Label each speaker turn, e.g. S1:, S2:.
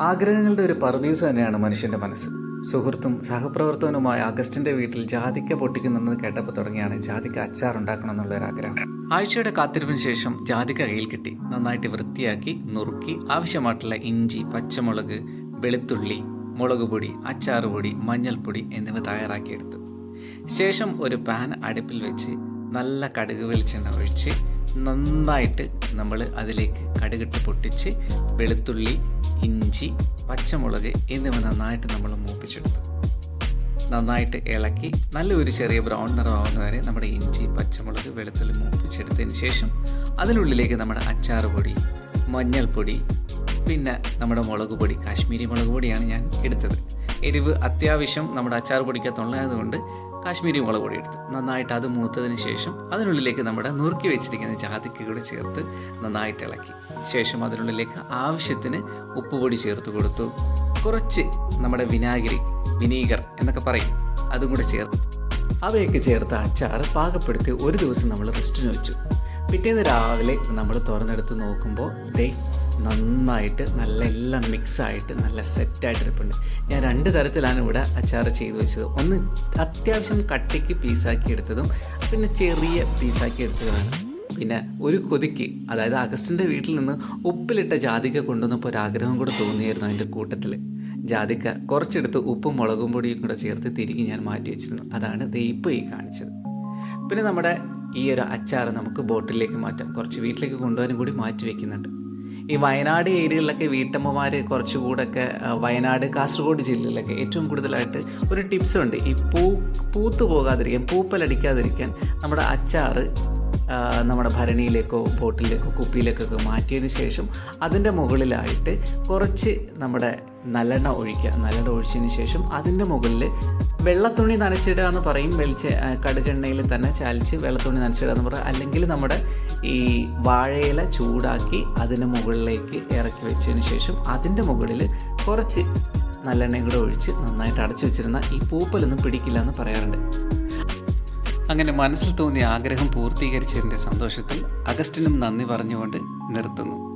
S1: ആഗ്രഹങ്ങളുടെ ഒരു പർദീസ് തന്നെയാണ് മനുഷ്യന്റെ മനസ്സ്. സുഹൃത്തും സഹപ്രവർത്തകനുമായ അഗസ്റ്റിന്റെ വീട്ടിൽ ജാതിക്ക പൊട്ടിക്കുന്നെന്ന് കേട്ടപ്പോൾ തുടങ്ങിയാണ് ജാതിക്ക അച്ചാർ ഉണ്ടാക്കണമെന്നുള്ള ഒരു ആഗ്രഹം. ആഴ്ചയുടെ കാത്തിരിപ്പിന് ശേഷം ജാതിക്ക കയ്യിൽ കിട്ടി. നന്നായിട്ട് വൃത്തിയാക്കി നുറുക്കി ആവശ്യമായിട്ടുള്ള ഇഞ്ചി പച്ചമുളക് വെളുത്തുള്ളി മുളക് പൊടി അച്ചാർ പൊടി മഞ്ഞൾപ്പൊടി എന്നിവ തയ്യാറാക്കിയെടുത്തു. ശേഷം ഒരു പാൻ അടുപ്പിൽ വെച്ച് നല്ല കടുക് വെളിച്ചെണ്ണ ഒഴിച്ച് നന്നായിട്ട് നമ്മൾ അതിലേക്ക് കടുകിട്ട് പൊട്ടിച്ച് വെളുത്തുള്ളി ഇഞ്ചി പച്ചമുളക് എന്നിവ നന്നായിട്ട് നമ്മൾ മൂപ്പിച്ചെടുത്തു. നന്നായിട്ട് ഇളക്കി നല്ലൊരു ചെറിയ ബ്രൗൺ നിറമാവുന്ന വരെ നമ്മുടെ ഇഞ്ചി പച്ചമുളക് വെളുത്തുള്ളി മൂപ്പിച്ചെടുത്തതിന് ശേഷം അതിനുള്ളിലേക്ക് നമ്മുടെ അച്ചാർ പൊടി മഞ്ഞൾപ്പൊടി പിന്നെ നമ്മുടെ മുളക് പൊടി കാശ്മീരി മുളക് പൊടിയാണ് ഞാൻ എടുത്തത്. എരിവ് അത്യാവശ്യം നമ്മുടെ അച്ചാർ പൊടിക്കത്തുള്ളതുകൊണ്ട് കാശ്മീരി മുളക് പൊടി എടുത്തു. നന്നായിട്ട് അത് മൂത്തതിന് ശേഷം അതിനുള്ളിലേക്ക് നമ്മുടെ നുറുക്കി വെച്ചിരിക്കുന്ന ജാതിക്ക ചേർത്ത് നന്നായിട്ട് ഇളക്കി. ശേഷം അതിനുള്ളിലേക്ക് ആവശ്യത്തിന് ഉപ്പ് പൊടി ചേർത്ത് കൊടുത്തു. കുറച്ച് നമ്മുടെ വിനാഗിരി വിനീഗർ എന്നൊക്കെ പറയും. അതും കൂടെ ചേർത്ത് അവയൊക്കെ ചേർത്ത് അച്ചാർ പാകപ്പെടുത്തി ഒരു ദിവസം നമ്മൾ റെസ്റ്റിന് വെച്ചു. പിറ്റേന്ന് രാവിലെ നമ്മൾ തുറന്നെടുത്ത് നോക്കുമ്പോൾ ദേ നന്നായിട്ട് നല്ല എല്ലാം മിക്സ് ആയിട്ട് നല്ല സെറ്റായിട്ട് ഇരിപ്പുണ്ട് ഞാൻ രണ്ട് തരത്തിലാണ് ഇവിടെ അച്ചാർ ചെയ്തു വെച്ചത്. ഒന്ന് അത്യാവശ്യം കട്ടിക്ക് പീസാക്കി എടുത്തതും പിന്നെ ചെറിയ പീസാക്കി എടുത്തതുമാണ്. പിന്നെ ഒരു കൊതിക്ക് അതായത് അഗസ്റ്റിന്റെ വീട്ടിൽ നിന്ന് ഉപ്പിലിട്ട ജാതിക കൊണ്ടുവന്നപ്പോൾ ആഗ്രഹം കൂടെ തോന്നിയായിരുന്നു അതിന്റെ കൂട്ടത്തിൽ ജാതിക്ക കുറച്ചെടുത്ത് ഉപ്പും മുളകും പൊടിയും കൂടെ ചേർത്ത് തിരികെ ഞാൻ മാറ്റി വെച്ചിരുന്നു. അതാണ് തേപ്പ് ഈ കാണിച്ചത്. പിന്നെ നമ്മുടെ ഈ ഒരു അച്ചാർ നമുക്ക് ബോട്ടിലേക്ക് മാറ്റാം. കുറച്ച് വീട്ടിലേക്ക് കൊണ്ടുപോകാനും കൂടി മാറ്റി വെക്കുന്നുണ്ട്. ഈ വയനാട് ഏരിയകളിലൊക്കെ വീട്ടമ്മമാർ കുറച്ചുകൂടൊക്കെ വയനാട് കാസർഗോഡ് ജില്ലയിലൊക്കെ ഏറ്റവും കൂടുതലായിട്ട് ഒരു ടിപ്സ് ഉണ്ട്. ഈ പൂ പൂത്ത് പോകാതിരിക്കാൻ പൂപ്പലടിക്കാതിരിക്കാൻ നമ്മുടെ അച്ചാറ് നമ്മുടെ ഭരണിയിലേക്കോ ബോട്ടിലേക്കോ കുപ്പിയിലേക്കൊക്കെ മാറ്റിയതിന് ശേഷം അതിന്റെ മുകളിലായിട്ട് കുറച്ച് നമ്മുടെ നല്ലെണ്ണ ഒഴിക്കുക. നല്ലെണ്ണ ഒഴിച്ചതിന് ശേഷം അതിന്റെ മുകളിൽ വെള്ളത്തുണി നനച്ചിടുക എന്ന് പറയും. വെളിച്ച കടുകെണ്ണയിൽ തന്നെ ചാലിച്ച് വെള്ളത്തുണി നനച്ചിടുക എന്ന് പറയും. അല്ലെങ്കിൽ നമ്മുടെ ഈ വാഴയില ചൂടാക്കി അതിന്റെ മുകളിലേക്ക് ഇറക്കി വെച്ചതിന് ശേഷം അതിന്റെ മുകളിൽ കുറച്ച് നല്ലെണ്ണയും കൂടെ ഒഴിച്ച് നന്നായിട്ട് അടച്ചു വെച്ചിരുന്ന ഈ പൂപ്പലൊന്നും പിടിക്കില്ല എന്ന് പറയാറുണ്ട്. അങ്ങനെ മനസ്സിൽ തോന്നിയ ആഗ്രഹം പൂർത്തീകരിച്ചതിന്റെ സന്തോഷത്തിൽ അഗസ്റ്റിനും നന്ദി പറഞ്ഞുകൊണ്ട് നിർത്തുന്നു.